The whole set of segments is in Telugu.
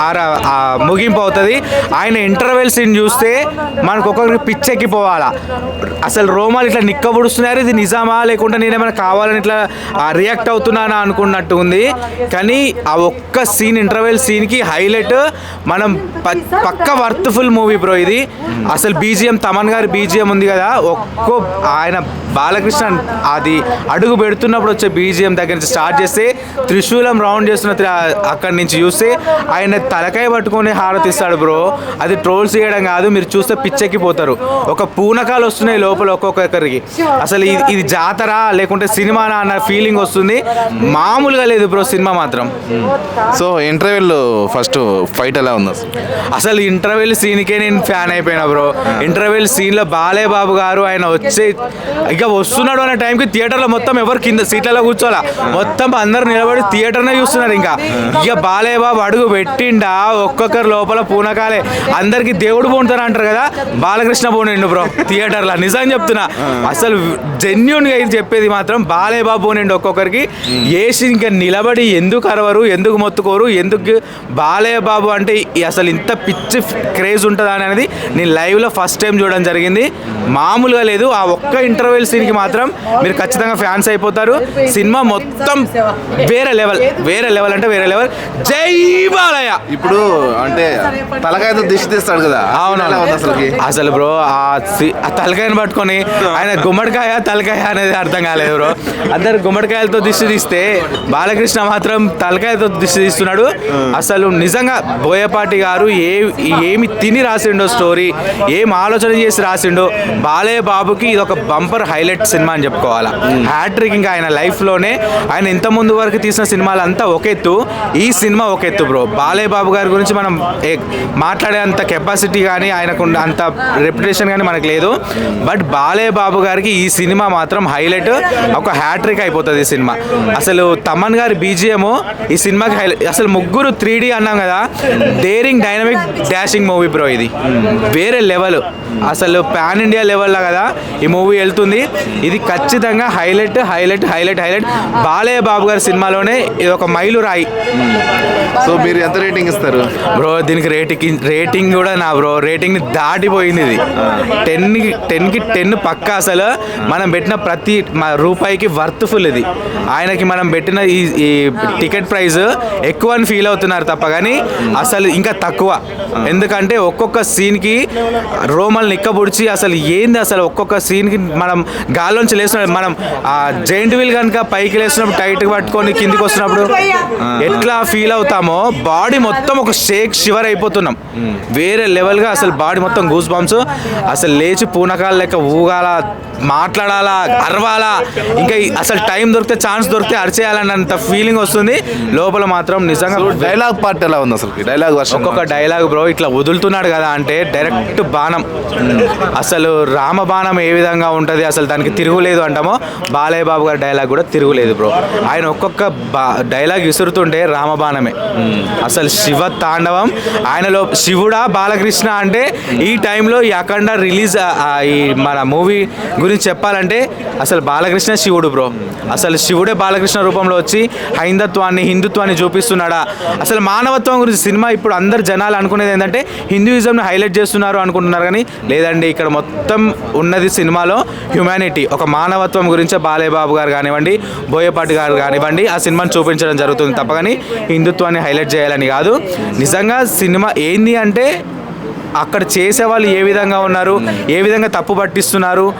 ఆరా ఆ ముగింపు అవుతుంది. ఆయన ఇంటర్వెల్ సీన్ చూస్తే మనకు ఒక్కొక్కరికి పిచ్చెక్కిపోవాలా. అసలు రోమాలు ఇట్లా నిక్కబుడుస్తున్నారు ఇది నిజామా? లేకుంటే నేనేమైనా కావాలని ఇట్లా రియాక్ట్ అవుతున్నానా అనుకున్నట్టు ఉంది. కానీ ఆ ఒక్క సీన్ ఇంటర్వెల్ సీన్కి హైలైట్ మనం ప- పక్క వర్త్ఫుల్ మూవీ బ్రో ఇది. అసలు బీజిఎం తమన్ గారి బీజిఎం ఉంది కదా. ఒక్కో ఆయన బాలకృష్ణ అది అడుగు పెడుతున్నప్పుడు వచ్చే బీజిఎం దగ్గర నుంచి స్టార్ట్ చేస్తే త్రిశూలం రౌండ్ చేస్తున్న అక్కడి నుంచి చూస్తే ఆయన తలకాయ పట్టుకొని హారతిస్తాడు బ్రో. అది ట్రోల్స్ చేయడం కాదు మీరు చూస్తే పిచ్చెక్కిపోతారు. ఒక పూనకాలు వస్తున్నాయి లోపల ఒక్కొక్కరికి అసలు ఇది ఇది జాతర లేకుంటే సినిమానా అన్న ఫీలింగ్ వస్తుంది. మామూలుగా లేదు బ్రో సినిమా మాత్రం. సో ఇంటర్వెల్ ఫస్ట్ ఫైట్ ఎలా ఉంది అసలు? అసలు ఇంటర్వెల్ సీన్కే నేను ఫ్యాన్ అయిపోయినా బ్రో. ఇంటర్వెల్ సీన్లో బాలయ్య బాబు గారు ఆయన వచ్చే ఇక వస్తున్నాడు అనే టైంకి థియేటర్లో మొత్తం ఎవరు కింద సీట్లలో కూర్చోాలా మొత్తం అందరు నిలబడి థియేటర్నే చూస్తున్నారు ఇంకా. ఇక బాలయ్య బాబు అడుగు పెట్టిండా ఒక్కొక్కరు లోపల పూనకాలే. అందరికి దేవుడు పోంటారు అంటారు కదా? బాలకృష్ణ పోనిండు బ్రో థియేటర్లో. నిజం చెప్తున్నా. అసలు జెన్యున్గా ఇది చెప్పేది మాత్రం బాలయ్య బాబు పోనిండు ఒక్కొక్కరికి. వేసి ఇంకా నిలబడి ఎందుకు అరవరు ఎందుకు మొత్తుకోరు ఎందుకు బాలయ్య బాబు అంటే అసలు ఇంత పిచ్చి క్రేజ్ ఉంటుందా అనేది నేను లైవ్లో ఫస్ట్ టైం చూడడం జరిగింది. మామూలుగా లేదు. ఆ ఒక్క ఇంటర్వెల్ సీన్కి మాత్రం మీరు ఖచ్చితంగా ఫ్యాన్స్ అయిపోతారు. సినిమా మొత్తం వేరే లెవెల్ వేరే లెవెల్ అంటే వేరే లెవెల్. జై బాలయ్య! ఇప్పుడు అంటే తలకాయతో దిష్టి తీస్తాడు కదా అవును ఎలా ఉంది అసలుకి? అసలు బ్రో ఆ తలకాయని పట్టుకొని ఆయన గుమ్మడికాయ తలకాయ అనేది అర్థం కాలేదు బ్రో. అందరు గుమ్మడికాయలతో దిష్టి తీస్తే బాలకృష్ణ మాత్రం తలకాయతో దిష్టి తీస్తున్నాడు. అసలు నిజంగా బోయపాటి గారు ఏ ఏమి తిని రాసిండో స్టోరీ ఏం ఆలోచన చేసి రాసిండో బాలయ్య బాబుకి ఇది ఒక బంపర్ హైలైట్ సినిమా అని చెప్పుకోవాలా. హ్యాట్రిక్ ఇంకా ఆయన లైఫ్లోనే ఆయన ఇంత ముందు వరకు తీసిన సినిమాలు అంతా ఒక ఎత్తు ఈ సినిమా ఒక ఎత్తు బ్రో. బాలయ్య బాబు గారి గురించి మనం మాట్లాడే అంత కెపాసిటీ కానీ ఆయనకు అంత రెప్యుటేషన్ కానీ మనకు లేదు. బట్ బాలయ్య బాబు గారికి ఈ సినిమా మాత్రం హైలైట్. ఒక హ్యాట్రిక్ అయిపోతుంది ఈ సినిమా. అసలు తమన్ గారి బీజిఎం ఈ సినిమాకి హైలైట్ అసలు ముగ్గురు త్రీ అన్నాం కదా daring dynamic dashing movie bro ఇది. వేరే లెవెల్ అసలు పాన్ ఇండియా లెవెల్లో కదా ఈ మూవీ వెళ్తుంది. ఇది ఖచ్చితంగా highlight highlight highlight highlight. Balayya Babu గారి సినిమాలోనే ఇది ఒక మైలు రాయి సో మీరు ఎంత రేటింగ్ ఇస్తారు. బ్రో దీనికి రేటింగ్ రేటింగ్ కూడా నా బ్రో రేటింగ్ని దాటిపోయింది ఇది. టెన్ టెన్కి టెన్ పక్క అసలు. మనం పెట్టిన ప్రతి మ- రూపాయికి వర్త్ఫుల్ ఇది. ఆయనకి మనం పెట్టిన ఈ ఈ టికెట్ ప్రైస్ ఎక్కువ అని ఫీల్ అవుతున్నారు తప్ప కానీ అసలు ఇంకా తక్కువ. ఎందుకంటే ఒక్కొక్క సీన్కి రోమల్ నిక్కబుడిచి అసలు ఏంది అసలు ఒక్కొక్క సీన్కి మనం గాల్లోంచి లేస్తున్నాడు మనం ఆ జైంట్ వీల్ కనుక పైకి లేస్తున్నప్పుడు టైట్ పట్టుకొని కిందికి వస్తున్నప్పుడు ఎట్లా ఫీల్ అవుతామో బాడీ మొత్తం ఒక షేక్ షివర్ అయిపోతున్నాం. వేరే లెవెల్గా అసలు బాడీ మొత్తం గూస్ బాంబ్స్ అసలు లేచి పూనకాల లెక్క ఊగాల మాట్లాడాలా అరవాలా. ఇంకా అసలు టైం దొరికితే ఛాన్స్ దొరికితే అరిచేయాలన్నంత ఫీలింగ్ వస్తుంది. లోపల మాత్రం నిజంగా డైలాగ్ పార్ట్ ఎలా ఉంది అసలు డైలాగ్ ఒక్కొక్క డైలాగ్ బ్రో ఇట్లా వదులుతున్నాడు కదా అంటే డైరెక్ట్ బాణం. అసలు రామ బాణం ఏ విధంగా ఉంటుంది? అసలు దానికి తిరుగులేదు అంటామో బాలయ్య బాబు గారి డైలాగ్ కూడా తిరుగులేదు బ్రో ఆయన ఒక్కొక్క బా డైలాగ్ విసురుతుంటే రామబాణమే. అసలు శివ తాండవం. ఆయనలో శివుడా బాలకృష్ణ అంటే ఈ టైంలో ఈ అఖండ రిలీజ్ ఈ మన మూవీ గురించి చెప్పాలంటే అసలు బాలకృష్ణ శివుడు బ్రో. అసలు శివుడే బాలకృష్ణ రూపంలో వచ్చి హైందత్వాన్ని హిందుత్వాన్ని చూపిస్తున్నాడా? అసలు మానవత్వం గురించి సినిమా ఇప్పుడు అందరు జనాలు అనుకునేది ఏంటంటే హిందూయిజంని హైలైట్ చేస్తున్నారు అనుకుంటున్నారు కానీ లేదండి ఇక్కడ మొత్తం ఉన్నది సినిమాలో హ్యుమానిటీ. ఒక మానవత్వం గురించే బాలయ్యబాబు గారు కానివ్వండి బోయపాటి గారు కానివ్వండి ఆ సినిమాని చూపించడం జరుగుతుంది తప్ప కానీ హిందుత్వాన్ని హైలైట్ చేయాలని కాదు. నిజంగా సినిమా ఏంది అంటే అక్కడ చేసే వాళ్ళు ఏ విధంగా ఉన్నారు? ఏ విధంగా తప్పు పట్టిస్తున్నారు?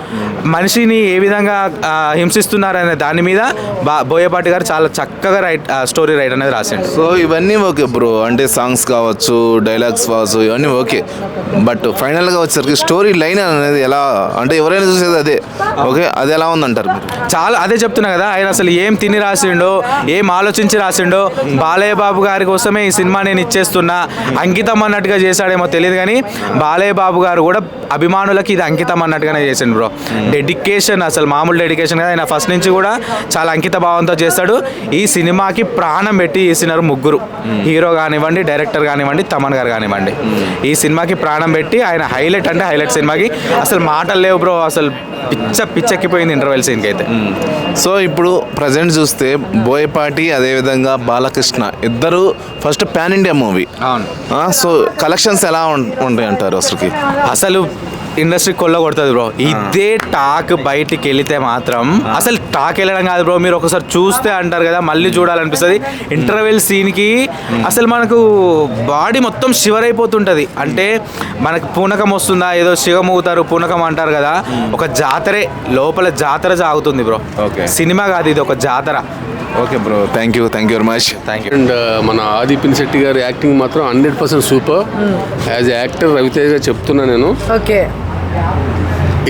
మనిషిని ఏ విధంగా హింసిస్తున్నారు అనే దాని మీద బా బోయపాటి గారు చాలా చక్కగా రైట్ స్టోరీ రైట్ అనేది రాసిండు. సో ఇవన్నీ ఓకే బ్రో. అంటే సాంగ్స్ కావచ్చు డైలాగ్స్ కావచ్చు ఇవన్నీ ఓకే. బట్ ఫైనల్గా వచ్చేసరికి స్టోరీ లైన్ అనేది ఎలా అంటే ఎవరైనా చూసేది అదే. ఓకే? అది ఎలా ఉందంటారు చాలా అదే చెప్తున్నా కదా ఆయన అసలు ఏం తిని రాసిండో ఏం ఆలోచించి రాసిండో బాలయ్య బాబు గారి కోసమే ఈ సినిమా నేను ఇచ్చేస్తున్నా అంకితం అన్నట్టుగా చేశాడేమో తెలియదు కానీ బాలయ్య బాబు గారు కూడా అభిమానులకి ఇది అంకితం అన్నట్టుగానే చేసిండు బ్రో. డెడికేషన్ అసలు మామూలు డెడికేషన్ కదా. ఆయన ఫస్ట్ నుంచి కూడా చాలా అంకిత భావంతో చేస్తాడు. ఈ సినిమాకి ప్రాణం పెట్టి చేసినారు ముగ్గురు. హీరో కానివ్వండి డైరెక్టర్ కానివ్వండి తమన్ గారు కానివ్వండి. ఈ సినిమాకి ప్రాణం పెట్టి ఆయన హైలైట్ అంటే హైలైట్ సినిమాకి అసలు మాటలు లేవు బ్రో. అసలు పిచ్చ పిచ్చెక్కిపోయింది ఇంటర్వెల్ సీన్కి అయితే. సో ఇప్పుడు ప్రజెంట్ చూస్తే బోయపాటి అదేవిధంగా బాలకృష్ణ ఇద్దరు ఫస్ట్ పాన్ ఇండియా మూవీ అవును. సో కలెక్షన్స్ ఎలా ఉంటాయి అంటారు అసలుకి. అసలు ఇండస్ట్రీ కొల్ల కొడుతుంది బ్రో. ఇదే టాక్ బయటికి వెళితే మాత్రం అసలు టాక్ వెళ్ళడం కాదు బ్రో. మీరు ఒకసారి చూస్తే అంటారు కదా మళ్ళీ చూడాలనిపిస్తుంది. ఇంటర్వెల్ సీన్కి అసలు మనకు బాడీ మొత్తం షివర్ అయిపోతుంటుంది అంటే మనకు పూనకం వస్తుందా ఏదో శివమూగుతారు పూనకం అంటారు కదా. ఒక జాతరే లోపల జాతర సాగుతుంది బ్రో. సినిమా కాదు ఇది ఒక జాతర. Okay bro thank you thank you very much thank you and మన ఆది పినిశెట్టి గారి యాక్టింగ్ మాత్రం hundred percent super. As actor Raviteja గారు చెప్తున్నా నేను. ఓకే.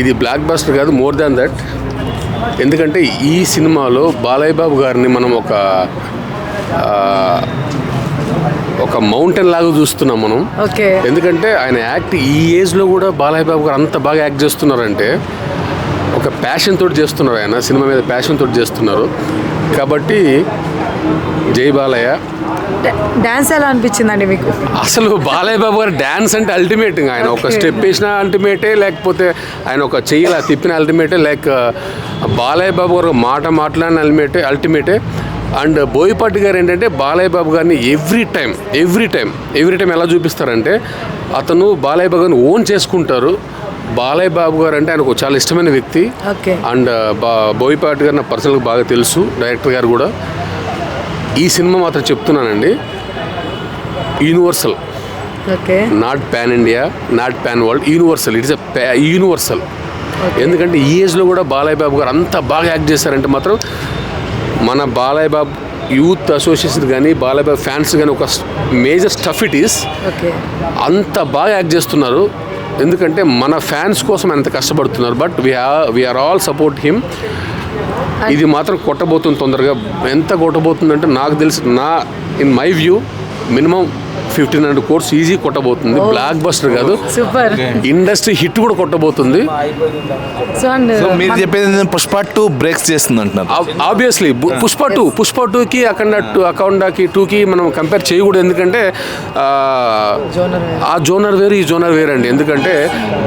ఇది బ్లాక్ బస్టర్ కాదు మోర్ దాన్ దట్ ఎందుకంటే ఈ సినిమాలో బాలయ్య బాబు గారిని మనం ఒక ఆ, ఒక మౌంటైన్ లాగా చూస్తున్నాం మనం. ఓకే. ఎందుకంటే ఆయన యాక్ట్ ఈ ఏజ్లో కూడా బాలయ్య బాబు గారు అంత బాగా యాక్ట్ చేస్తున్నారంటే ఒక ప్యాషన్ తోటి చేస్తున్నారు ఆయన సినిమా మీద ప్యాషన్ తోటి చేస్తున్నారు. కాబట్టి జై బాలయ్య. డాన్స్ ఎలా అనిపించిందండి మీకు? అసలు బాలయ్య బాబు గారు డ్యాన్స్ అంటే అల్టిమేట్ ఆయన ఒక. స్టెప్ వేసిన అల్టిమేటే లేకపోతే ఆయన ఒక చెయ్యిలా తిప్పిన అల్టిమేటే లైక్ బాలయ్య బాబు గారు మాట మాట్లాడిన అల్టిమేటే అల్టిమేటే. అండ్ బోయపాటి గారు ఏంటంటే బాలయ్య బాబు గారిని every time every time every time ఎలా చూపిస్తారంటే అతను బాలయ్య బాబు గారిని ఓన్ చేసుకుంటారు. బాలయ్య బాబు గారు అంటే ఆయనకు చాలా ఇష్టమైన వ్యక్తి. అండ్ బా బోయపాటి గారు నాకు పర్సనల్గా బాగా తెలుసు డైరెక్టర్ గారు కూడా. ఈ సినిమా మాత్రం చెప్తున్నానండి. Universal okay. Not pan India not pan world universal it's a universal ఎందుకంటే ఈ ఏజ్లో కూడా బాలయ్య బాబు గారు అంత బాగా యాక్ట్ చేశారంటే మాత్రం మన బాలయ్య బాబు యూత్ అసోసియేషన్ కానీ బాలయ్య బాబు ఫ్యాన్స్ కానీ ఒక మేజర్ స్టఫ్ ఇట్ ఈస్ అంత బాగా యాక్ట్ చేస్తున్నారు. ఎందుకంటే మన ఫ్యాన్స్ కోసం ఎంత కష్టపడుతున్నారు but we're all support him ఇది మాత్రం కొట్టబోతుంది తొందరగా. ఎంత కొట్టబోతుందంటే నాకు తెలిసి నా in my view minimum fifteen hundred crores easy కొట్టబోతుంది. Blockbuster కాదు. సూపర్. ఇండస్ట్రీ హిట్ కూడా కొట్టబోతుంది. సో సో మీరు చెప్పేది పుష్ప టూ బ్రేక్స్ చేస్తుంది అంటున్నారు. ఆబ్వియస్లీ పుష్ప టూ పుష్ప టూకి అఖండ టూ అకౌండాకి టూకి మనం కంపేర్ చేయకూడదు. ఎందుకంటే ఆ, జోనర్ వేరు. ఈ జోనర్ వేరు అండి ఎందుకంటే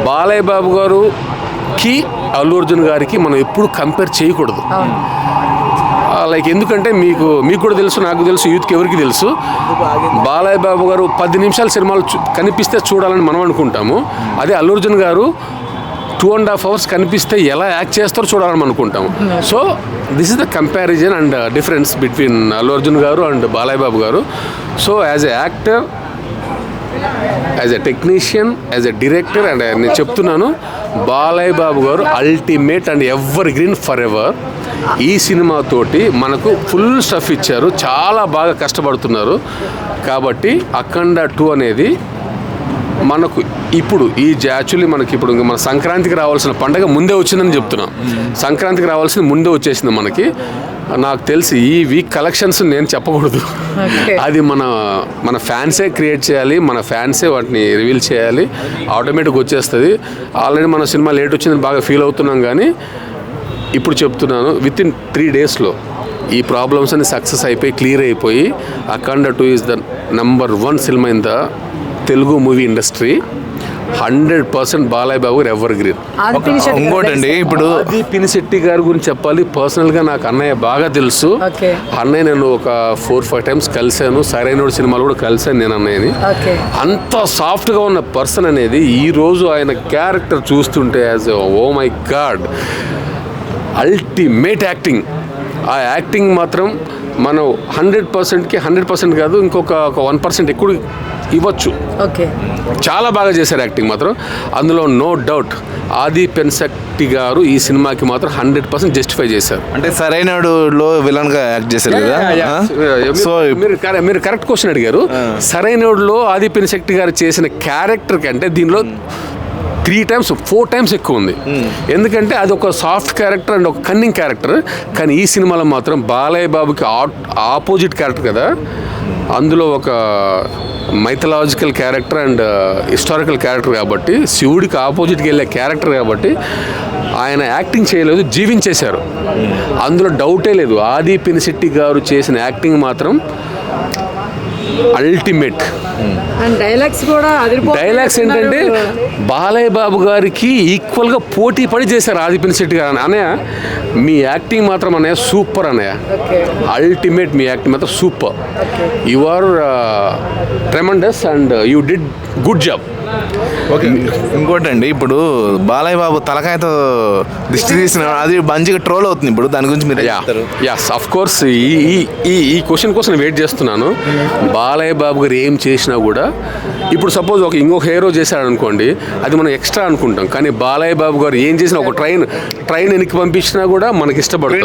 బాలయ్య బాబు గారుకి అల్లు అర్జున్ గారికి మనం ఎప్పుడు కంపేర్ చేయకూడదు. అవును. లైక్ ఎందుకంటే మీకు మీకు కూడా తెలుసు నాకు తెలుసు యూత్కి ఎవరికి తెలుసు. బాలయ్య బాబు గారు పది నిమిషాల సినిమాలు చూ- కనిపిస్తే చూడాలని మనం అనుకుంటాము. అదే అల్లు అర్జున్ గారు టూ అండ్ హాఫ్ అవర్స్ కనిపిస్తే ఎలా యాక్ట్ చేస్తారో చూడాలని అనుకుంటాము. So this is the comparison and difference between Allu Arjun గారు అండ్ బాలయ్య బాబు గారు. So as a actor as a technician as a director and నేను చెప్తున్నాను బాలయ్య బాబు గారు ultimate and evergreen forever ఈ సినిమాతోటి మనకు ఫుల్ స్టఫ్ ఇచ్చారు. చాలా బాగా కష్టపడుతున్నారు. కాబట్టి అఖండ టూ అనేది మనకు ఇప్పుడు ఈ యాక్చువల్లీ మనకి ఇప్పుడు మన సంక్రాంతికి రావాల్సిన పండగ ముందే వచ్చిందని చెప్తున్నాం. సంక్రాంతికి రావాల్సింది ముందే వచ్చేసింది మనకి. నాకు తెలిసి ఈ వీక్ కలెక్షన్స్ నేను చెప్పకూడదు. అది మన మన ఫ్యాన్సే క్రియేట్ చేయాలి. మన ఫ్యాన్సే వాటిని రివీల్ చేయాలి. ఆటోమేటిక్ వచ్చేస్తుంది. ఆల్రెడీ మన సినిమా లేట్ వచ్చిందని బాగా ఫీల్ అవుతున్నాం కానీ ఇప్పుడు చెప్తున్నాను విత్ ఇన్ త్రీ డేస్లో ఈ ప్రాబ్లమ్స్ అన్ని సక్సెస్ అయిపోయి క్లియర్ అయిపోయి Akhanda two is the number one cinema in the Telugu movie industry hundred percent Balayya Babu గారు ఎవర్ గ్రీన్ ఇంకోటండి ఇప్పుడు ఆది పినిశెట్టి గారి గురించి చెప్పాలి పర్సనల్గా నాకు అన్నయ్య బాగా తెలుసు. అన్నయ్య నేను ఒక ఫోర్ ఫైవ్ టైమ్స్ కలిశాను సరైనోడు సినిమాలు కూడా కలిశాను నేను అన్నయ్యని. ఓకే. అంత సాఫ్ట్గా ఉన్న పర్సన్ అనేది ఈ రోజు ఆయన క్యారెక్టర్ చూస్తుంటే as oh my god ultimate acting. ఆ యాక్టింగ్ మాత్రం మనం హండ్రెడ్ పర్సెంట్కి హండ్రెడ్ పర్సెంట్ కాదు ఇంకొక ఒక వన్ పర్సెంట్ ఎక్కువ ఇవ్వచ్చు. ఓకే. చాలా బాగా చేశారు యాక్టింగ్ మాత్రం. అందులో నో డౌట్ ఆది పెన్సక్టి గారు ఈ సినిమాకి మాత్రం హండ్రెడ్ పర్సెంట్ జస్టిఫై చేశారు. అంటే సరైనలో విలన్గా యాక్ట్ చేశారు కదా? సో మీరు మీరు కరెక్ట్ క్వశ్చన్ అడిగారు. సరైనలో ఆది పినిశక్తి గారు చేసిన క్యారెక్టర్ కంటే దీనిలో త్రీ టైమ్స్ ఫోర్ టైమ్స్ ఎక్కువ ఉంది ఎందుకంటే అది ఒక సాఫ్ట్ క్యారెక్టర్ అండ్ ఒక కన్నింగ్ క్యారెక్టర్. కానీ ఈ సినిమాలో మాత్రం బాలయ్య బాబుకి ఆపోజిట్ క్యారెక్టర్ కదా. అందులో ఒక mythological character and uh, historical character కాబట్టి శివుడికి ఆపోజిట్కి వెళ్ళే క్యారెక్టర్ కాబట్టి ఆయన యాక్టింగ్ చేయలేదు జీవించేశారు. అందులో డౌటే లేదు. ఆది పినిశెట్టి గారు చేసిన యాక్టింగ్ మాత్రం అల్టిమేట్. అండ్ డైలాగ్స్ కూడా డైలాగ్స్ ఏంటంటే బాలయ్య బాబు గారికి ఈక్వల్గా పోటీ పడి చేశారు ఆదిపిన్ శెట్టి గారు. అన్నయ్య మీ యాక్టింగ్ మాత్రం అన్నయ్య సూపర్ అన్నయ్య. ఓకే. అల్టిమేట్ మీ యాక్టింగ్ మాత్రం super. You are tremendous and you did good job okay. ఇంకోటి అండి ఇప్పుడు బాలయ్య బాబు తలకాయతో దిష్టి తీసిన అది మంచిగా ట్రోల్ అవుతుంది ఇప్పుడు దాని గురించి మీరు? యస్ అఫ్ కోర్స్ ఈ ఈ- ఈ క్వశ్చన్ కోసం వెయిట్ చేస్తున్నాను. బాలయ్య బాబు గారు ఏం చేసినా కూడా ఇప్పుడు సపోజ్ ఒక ఇంకొక హీరో చేశాడు అనుకోండి అది మనం ఎక్స్ట్రా అనుకుంటాం. కానీ బాలయ్య బాబు గారు ఏం చేసినా ఒక ట్రైన్ ట్రైన్ వెనక్కి పంపించినా కూడా మనకి ఇష్టపడతాం?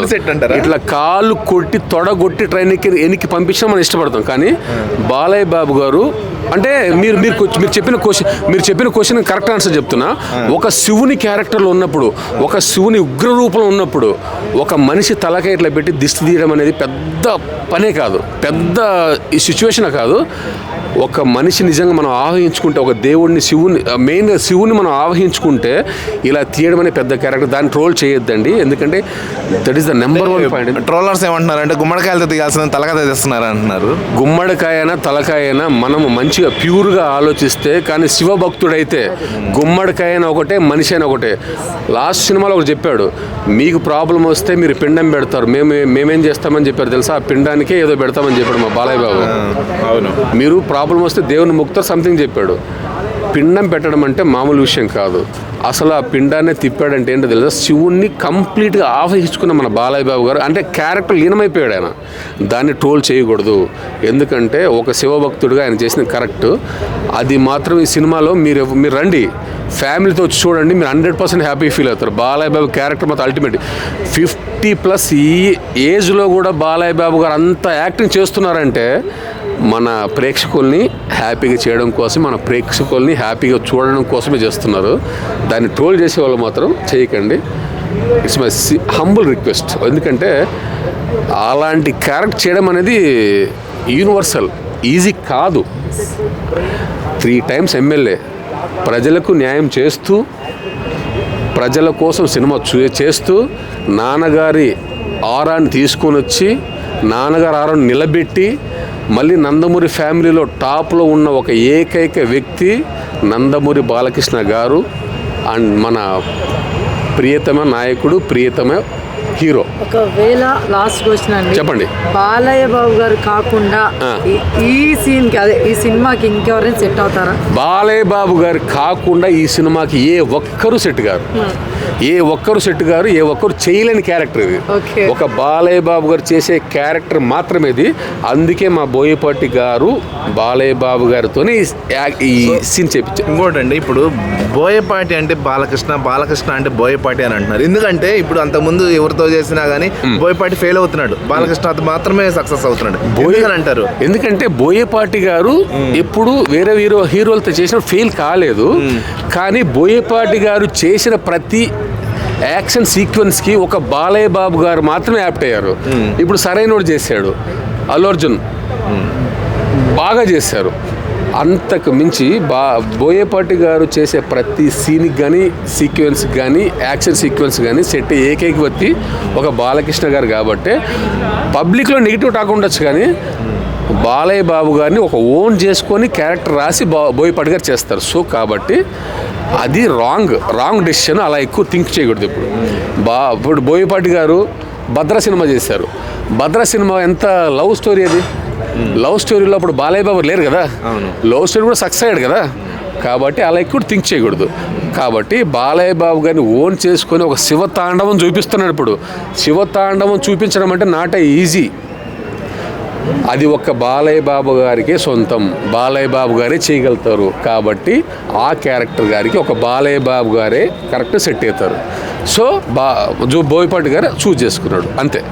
ఇట్లా కాళ్ళు కొట్టి తొడగొట్టి ట్రైన్ ఎక్కి వెనక్కి పంపించినా మనం ఇష్టపడతాం. కానీ బాలయ్య బాబు గారు అంటే మీరు మీరు మీరు చెప్పిన క్వశ్చన్ మీరు చెప్పిన క్వశ్చన్ కరెక్ట్ ఆన్సర్ చెప్తున్నా. ఒక శివుని క్యారెక్టర్లో ఉన్నప్పుడు ఒక శివుని ఉగ్ర రూపంలో ఉన్నప్పుడు ఒక మనిషి తలకాయ ఇట్లా పెట్టి దిష్టి తీయడం అనేది పెద్ద పనే కాదు. పెద్ద ఈ సిచ్యువేషన్ కాదు. ఒక మనిషి నిజంగా మనం ఆవహించుకుంటే ఒక దేవుడిని శివుని మెయిన్గా శివుని మనం ఆవహించుకుంటే ఇలా తీయడం అనే పెద్ద క్యారెక్టర్ దాన్ని ట్రోల్ చేయొద్దండి. ఎందుకంటే that is the number one point trollers ఏమంటున్నారు అంటే గుమ్మడికాయలతో దిగాల్సిన తలకాయ తెస్తున్నారు అంటున్నారు గుమ్మడికాయన తలకాయన మనము మంచిగా ప్యూర్గా ఆలోచిస్తే కానీ శివభక్తుడైతే గుమ్మడికాయన ఒకటే మనిషి అయిన ఒకటే. లాస్ట్ సినిమాలో ఒకటి చెప్పాడు మీకు ప్రాబ్లం వస్తే మీరు పిండం పెడతారు. మేము మేమేం చేస్తామని చెప్పారు తెలుసా? ఆ పిండానికే ఏదో పెడతామని చెప్పాడు మా బాలయ్య బాబు. అవును. మీరు ప్రాబ్లం వస్తే దేవుని ముక్త సంథింగ్ చెప్పాడు. పిండం పెట్టడం అంటే మామూలు విషయం కాదు. అసలు ఆ పిండాన్ని తిప్పాడంటే ఏంటో తెలియదు శివుణ్ణి కంప్లీట్గా ఆవహించుకున్న మన బాలయ్య బాబు గారు అంటే క్యారెక్టర్ లీనమైపోయాడు ఆయన. దాన్ని ట్రోల్ చేయకూడదు. ఎందుకంటే ఒక శివభక్తుడిగా ఆయన చేసిన కరెక్ట్ అది మాత్రం ఈ సినిమాలో మీరు మీరు రండి. ఫ్యామిలీతో వచ్చి చూడండి మీరు హండ్రెడ్ పర్సెంట్ హ్యాపీ ఫీల్ అవుతారు. బాలయ్య బాబు క్యారెక్టర్ మాత్రం అల్టిమేట్ ఫిఫ్టీ ప్లస్ ఈ ఏజ్లో కూడా బాలయ్య బాబు గారు అంత యాక్టింగ్ చేస్తున్నారంటే మన ప్రేక్షకుల్ని హ్యాపీగా చేయడం కోసం మన ప్రేక్షకుల్ని హ్యాపీగా చూడడం కోసమే చేస్తున్నారు. దాన్ని ట్రోల్ చేసే వాళ్ళు మాత్రం చేయకండి. ఇట్స్ మై హంబుల్ రిక్వెస్ట్ ఎందుకంటే అలాంటి క్యారెక్ట్ చేయడం అనేది యూనివర్సల్ ఈజీ కాదు. త్రీ టైమ్స్ ఎమ్మెల్యే ప్రజలకు న్యాయం చేస్తూ ప్రజల కోసం సినిమా చూ చేస్తూ నాన్నగారి ఆరాన్ని తీసుకొని వచ్చి నాన్నగారి ఆరాన్ని నిలబెట్టి మళ్ళీ నందమూరి ఫ్యామిలీలో టాప్లో ఉన్న ఒక ఏకైక వ్యక్తి నందమూరి బాలకృష్ణ గారు అండ్ మన ప్రియతమ నాయకుడు ప్రియతమ హీరో. ఒకవేళ లాస్ట్ క్వశ్చన్ అండి చెప్పండి. బాలయ్య బాబు గారు కాకుండా. ఈ- సీన్కి అదే ఈ సినిమాకి ఇంకెవరైనా సెట్ అవుతారా? బాలయ్య బాబు గారు కాకుండా ఈ సినిమాకి ఏ ఒక్కరు సెట్ గారు ఏ ఒక్కరు సెట్ గారు ఏ ఒక్కరు చేయలేని క్యారెక్టర్ ఇది. ఒక బాలయ్య బాబు గారు చేసే క్యారెక్టర్ మాత్రమే ఇది. అందుకే మా బోయపాటి గారు బాలయ్య బాబు గారితో ఈ సీన్ చేపించారు ఇంకోటి అండి ఇప్పుడు బోయపాటి అంటే బాలకృష్ణ బాలకృష్ణ అంటే బోయపాటి అని అంటున్నారు. ఎందుకంటే ఇప్పుడు అంతకుముందు ఎవరితో చేసినా కానీ బోయపాటి ఫెయిల్ అవుతున్నాడు. బాలకృష్ణ మాత్రమే సక్సెస్ అవుతున్నాడు. ఎందుకని అంటారు? ఎందుకంటే బోయపాటి గారు ఎప్పుడు వేరే హీరో హీరోలతో చేసిన ఫెయిల్ కాలేదు. కానీ బోయపాటి గారు చేసిన ప్రతి యాక్షన్ సీక్వెన్స్కి ఒక బాలయ్య బాబు గారు మాత్రమే యాప్ట్ అయ్యారు. ఇప్పుడు సరైనోడు చేశాడు. అల్లు అర్జున్. బాగా చేశారు. అంతకు మించి బా బోయపాటి గారు చేసే ప్రతి సీన్కి కానీ సీక్వెన్స్కి కానీ యాక్షన్ సీక్వెన్స్ కానీ సెట్ ఏకైక వ్యక్తి ఒక బాలకృష్ణ గారు కాబట్టి పబ్లిక్లో నెగిటివ్ టాక్ ఉండొచ్చు కానీ బాలయ్య బాబు గారిని ఒక ఓన్ చేసుకొని క్యారెక్టర్ రాసి బా బోయపాటి గారు చేస్తారు. సో కాబట్టి అది రాంగ్ రాంగ్ డెసిషన్ అలా ఎక్కువ థింక్ చేయకూడదు ఇప్పుడు బా ఇప్పుడు బోయపాటి గారు భద్ర సినిమా చేశారు. భద్ర సినిమా ఎంత లవ్ స్టోరీ అది? లవ్ స్టోరీలో అప్పుడు బాలయ్య బాబు లేరు కదా? లవ్ స్టోరీ కూడా సక్సెస్ అయ్యాడు కదా? కాబట్టి అలా ఎక్కువ థింక్ చేయకూడదు. కాబట్టి బాలయ్య బాబు గారిని ఓన్ చేసుకొని ఒక శివతాండవం చూపిస్తున్నాడు ఇప్పుడు. శివతాండవం చూపించడం అంటే నాట్ ఈజీ అది ఒక్క బాలయ్య బాబు గారికే సొంతం. బాలయ్య బాబు గారే చేయగలుగుతారు. కాబట్టి ఆ క్యారెక్టర్ గారికి ఒక బాలయ్య బాబు గారే కరెక్ట్ సెట్ అవుతారు సో బా జో బోయపాటి గారు చూజ్ చేసుకున్నాడు. అంతే.